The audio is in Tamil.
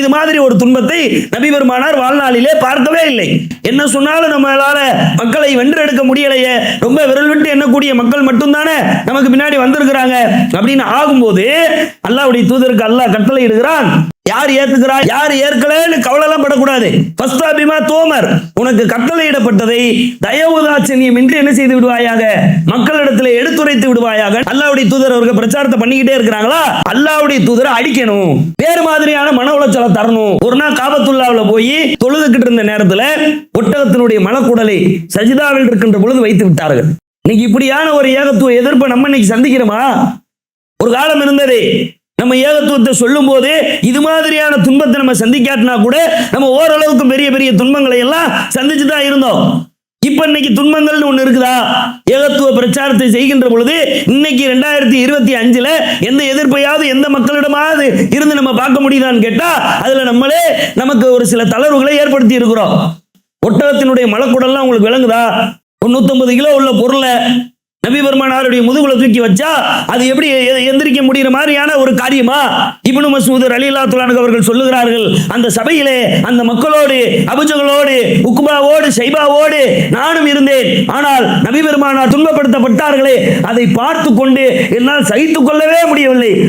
இது மாதிரி ஒரு துன்பத்தை நபி பெருமானார் வாழ்நாளிலே பார்க்கவே இல்லை. என்ன சொன்னாலும் நம்மளால மக்களை வென்றெடுக்க முடியலையே. ரொம்ப விரல் விட்டு எண்ணக்கூடிய மக்கள் மட்டும்தானே நமக்கு பின்னாடி வந்திருக்கிறாங்க. அப்படின்னு ஆகும்போது அல்லாவுடைய தூதருக்கு அல்லாஹ் கட்டளை இடுகிறான் யார் ஏத்துக்கிறா யார் ஏற்கலன்னு கவலை படக்கூடாது பஸ்தாபிமா தோமர் உனக்கு கட்டளையிடப்பட்டதை தயவுதாட்சணியம் இன்றி என்ன செய்து விடுவாயாக? மக்களிடத்தில் எடுத்துரைத்து விடுவாயாக? அல்லாவுடைய தூதர் அவர்கள் பிரச்சாரத்தை பண்ணிக்கிட்டே இருக்கிறாங்களா? அல்லாவுடைய தூதரை அடிக்கணும். வேறு மாதிரியான மன உளைச்சலை தரணும். ஒரு நாள் காபத்துல்லாவுல போய் தொழுதுகிட்டு இருந்த நேரத்துல ஒட்டகத்தினுடைய மனக்குடலை சஜிதாவில் இருக்கின்ற பொழுது வைத்து விட்டார்கள். இன்னைக்கு இப்படியான ஒரு ஏகத்துவ எதிர்ப்பை நம்ம இன்னைக்கு சந்திக்கிறோமா? ஒரு காலம் இருந்தது. நம்ம ஏகத்துவத்தை சொல்லும் போது இது மாதிரியான துன்பத்தை நம்ம சந்திக்காட்டினா கூட நம்ம ஓரளவுக்கு பெரிய பெரிய துன்பங்களை எல்லாம் சந்திச்சு தான் இருந்தோம். இப்ப இன்னைக்கு துன்பங்கள்னு ஒண்ணு இருக்குதா? ஏகத்துவ பிரச்சாரத்தை செய்கின்ற பொழுது இன்னைக்கு ரெண்டாயிரத்தி இருபத்தி அஞ்சுல எந்த எதிர்ப்பையாவது எந்த மக்களிடமாவது இருந்து நம்ம பார்க்க முடியுதான்னு கேட்டா அதுல நம்மளே நமக்கு ஒரு சில தளர்வுகளை ஏற்படுத்தி இருக்கிறோம். ஒட்டகத்தினுடைய மலக்குடல்லாம் உங்களுக்கு விளங்குதா? ஒரு 150 கிலோ உள்ள பொருளை நபி பெருமானாருடைய முதுகுல தூக்கி வச்சா அது எப்படி எ- எந்திரிக்க முடிகிற மாதிரியான ஒரு காரியமா? இப்னு அலி அலிலா துலானுக்கு அவர்கள் சொல்லுகிறார்கள் அந்த சபையிலே அந்த மக்களோடு அபுஜகளோடு உக்குபாவோடு சைபாவோடு நானும் இருந்தேன். ஆனால் நபி பெருமானார் துன்பப்படுத்தப்பட்டார்களே அதை பார்த்து கொண்டு என்னால் சகித்துக் கொள்ளவே முடியவில்லை.